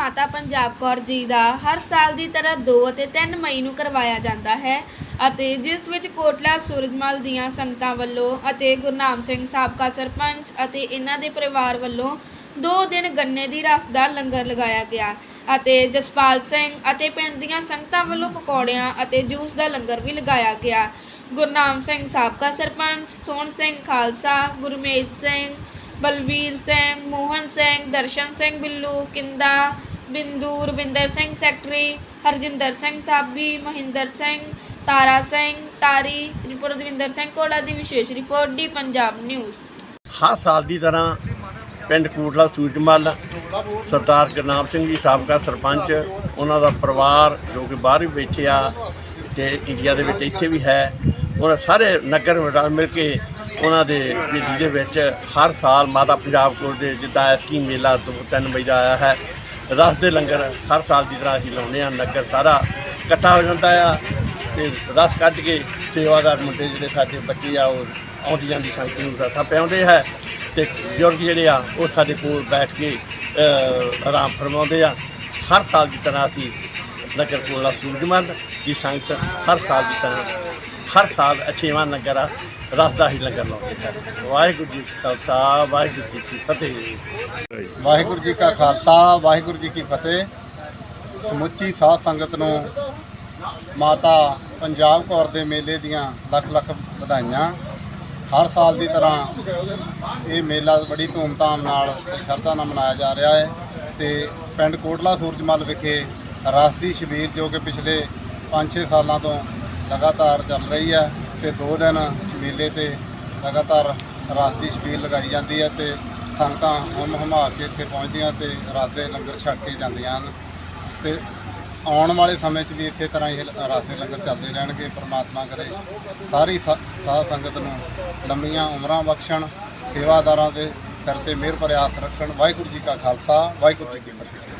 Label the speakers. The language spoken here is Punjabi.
Speaker 1: ਮਾਤਾ ਪੰਜਾਬ ਕੌਰ ਜੀ ਦਾ ਹਰ ਸਾਲ ਦੀ ਤਰ੍ਹਾਂ 2 ਅਤੇ 3 ਮਈ ਨੂੰ ਕਰਵਾਇਆ ਜਾਂਦਾ ਹੈ ਅਤੇ ਜਿਸ ਵਿੱਚ ਕੋਟਲਾ ਸੂਰਜਮਲ ਦੀਆਂ ਸੰਗਤਾਂ ਵੱਲੋਂ ਅਤੇ ਗੁਰਨਾਮ ਸਿੰਘ ਸਾਬਕਾ ਸਰਪੰਚ ਅਤੇ ਇਹਨਾਂ ਦੇ ਪਰਿਵਾਰ ਵੱਲੋਂ 2 ਦਿਨ ਗੰਨੇ ਦੀ ਰਸ ਦਾ ਲੰਗਰ ਲਗਾਇਆ ਗਿਆ ਅਤੇ ਜਸਪਾਲ ਸਿੰਘ ਅਤੇ ਪਿੰਡ ਦੀਆਂ ਸੰਗਤਾਂ ਵੱਲੋਂ ਪਕੌੜਿਆਂ ਅਤੇ ਜੂਸ ਦਾ ਲੰਗਰ ਵੀ ਲਗਾਇਆ ਗਿਆ। ਗੁਰਨਾਮ ਸਿੰਘ ਸਾਬਕਾ ਸਰਪੰਚ, ਸੋਹਣ ਸਿੰਘ ਖਾਲਸਾ, ਗੁਰਮੇਜ ਸਿੰਘ, ਬਲਵੀਰ ਸਿੰਘ, ਮੋਹਨ ਸਿੰਘ, ਦਰਸ਼ਨ ਸਿੰਘ ਬਿੱਲੂ, ਕਿੰਦਾ ਬਿੰਦੂ ਰਵਿੰਦਰ ਸਿੰਘ ਸੈਕਟਰੀ, ਹਰਜਿੰਦਰ ਸਿੰਘ ਸਾਬੀ, ਮਹਿੰਦਰ ਸਿੰਘ, ਤਾਰਾ ਸਿੰਘ, ਤਾਰੀ, ਰਿਪੋਰਟ ਦਵਿੰਦਰ ਸਿੰਘ ਕੋਲਾ ਦੀ ਵਿਸ਼ੇਸ਼ ਰਿਪੋਰਟ ਡੀ ਪੰਜਾਬ ਨਿਊਜ਼।
Speaker 2: ਹਰ ਸਾਲ ਦੀ ਤਰ੍ਹਾਂ ਪਿੰਡ ਕੋਟਲਾ, ਸੂਰਜਮਲ, ਸਰਦਾਰ ਗੁਰਨਾਮ ਸਿੰਘ ਜੀ, ਸਾਬਕਾ ਸਰਪੰਚ, ਉਹਨਾਂ ਦਾ ਪਰਿਵਾਰ ਜੋ ਕਿ ਬਾਹਰ ਵੀ ਬੈਠੇ ਆ ਤੇ ਇੰਡੀਆ ਦੇ ਵਿੱਚ ਇੱਥੇ ਵੀ ਹੈ, ਉਹਨਾਂ ਸਾਰੇ ਨਗਰ ਰਲ ਮਿਲ ਕੇ ਉਹਨਾਂ ਦੇ ਬੇਦੀ ਵਿੱਚ ਹਰ ਸਾਲ ਮਾਤਾ ਪੰਜਾਬ ਕੋਲ ਦੇ ਜਿੱਦਾਂ ਐਤਕੀ ਮੇਲਾ ਦੋ ਤਿੰਨ ਵਜੇ ਦਾ ਆਇਆ ਹੈ ਰਸ ਦੇ ਲੰਗਰ ਹਰ ਸਾਲ ਦੀ ਤਰ੍ਹਾਂ ਅਸੀਂ ਲਾਉਂਦੇ ਆ ਨਗਰ ਸਾਰਾ ਇਕੱਠਾ ਹੋ ਜਾਂਦਾ ਆ ਤੇ ਰਸ ਕੱਢ ਕੇ ਸੇਵਾਦਾਰ ਮੁੰਡੇ ਜਿਹੜੇ ਸਾਡੇ ਬੱਚੇ ਆ, ਉਹ ਆਉਂਦੀ ਜਾਂਦੀ ਸੰਗਤ ਨੂੰ ਰਸਾ ਪਿਆਉਂਦੇ ਹੈ ਤੇ ਬਜ਼ੁਰਗ ਜਿਹੜੇ ਆ, ਉਹ ਸਾਡੇ ਕੋਲ ਬੈਠ ਕੇ ਆਰਾਮ ਫਰਮਾਉਂਦੇ ਆ। ਹਰ ਸਾਲ ਦੀ ਤਰ੍ਹਾਂ ਅਸੀਂ ਨਗਰ ਕੋਲਾ ਸੂਰਜਮਲ ਦੀ ਸੰਗਤ ਹਰ ਸਾਲ ਦੀ ਤਰ੍ਹਾਂ ਹਰ ਸਾਲ ਅਛੇਵਾਂ ਨਗਰ ਆ, ਰਸ ਦਾ ਹੀ ਲੰਗਰ ਲਾਉਂਦੇ ਹੈ ਵਾਹਿਗੁਰੂ ਜੀ ਕਾ ਖਾਲਸਾ, ਵਾਹਿਗੁਰੂ ਜੀ ਕੀ ਫਤਿਹ।
Speaker 3: ਵਾਹਿਗੁਰੂ ਜੀ ਕਾ ਖਾਲਸਾ, ਵਾਹਿਗੁਰੂ ਜੀ ਕੀ ਫਤਿਹ। ਸਮੁੱਚੀ ਸਾਧ ਸੰਗਤ ਨੂੰ ਮਾਤਾ ਪੰਜਾਬ ਕੌਰ ਦੇ ਮੇਲੇ ਦੀਆਂ ਲੱਖ ਲੱਖ ਵਧਾਈਆਂ। ਹਰ ਸਾਲ ਦੀ ਤਰ੍ਹਾਂ ਇਹ ਮੇਲਾ ਬੜੀ ਧੂਮਧਾਮ ਨਾਲ ਸ਼ਰਧਾ ਨਾਲ ਮਨਾਇਆ ਜਾ ਰਿਹਾ ਹੈ ਤੇ ਪਿੰਡ ਕੋਟਲਾ ਸੂਰਜਮਲ ਵਿਖੇ ਰਸ ਦੀ ਸ਼ਬੀਰ ਜੋ ਕਿ ਪਿਛਲੇ 5-6 ਸਾਲਾਂ ਤੋਂ ਲਗਾਤਾਰ ਚੱਲ ਰਹੀ ਹੈ ਤੇ ਦੋ ਦਿਨ ਮੇਲੇ ਤੇ ਲਗਾਤਾਰ ਰਾਤ ਦੀ ਛਬੀਲ ਲਗਾਈ ਜਾਂਦੀ ਹੈ ਤੇ ਸੰਗਤਾਂ ਹੁਮ ਹੁਮਾ ਕੇ ਇੱਥੇ ਪਹੁੰਚਦੀਆਂ ਤੇ ਰਸ ਦੇ ਲੰਗਰ ਛਕ ਕੇ ਜਾਂਦੀਆਂ ਹਨ। ਤੇ ਆਉਣ ਵਾਲੇ ਸਮੇਂ 'ਚ ਵੀ ਇਸੇ ਤਰ੍ਹਾਂ ਹੀ ਰਸ ਦੇ ਲੰਗਰ ਚੱਲਦੇ ਰਹਿਣਗੇ, ਪ੍ਰਮਾਤਮਾ ਕਰੇ। ਸਾਰੀ ਸ- ਸਾਧ ਸੰਗਤ ਨੂੰ ਲੰਮੀਆਂ ਉਮਰਾਂ ਬਖਸ਼ਣ, ਸੇਵਾਦਾਰਾਂ ਦੇ ਸਿਰ ਤੇ ਮਿਹਰ ਭਰਿਆ ਹੱਥ ਰੱਖਣ। ਵਾਹਿਗੁਰੂ ਜੀ ਕਾ ਖਾਲਸਾ, ਵਾਹਿਗੁਰੂ ਜੀ ਕੀ ਫਤਿਹ।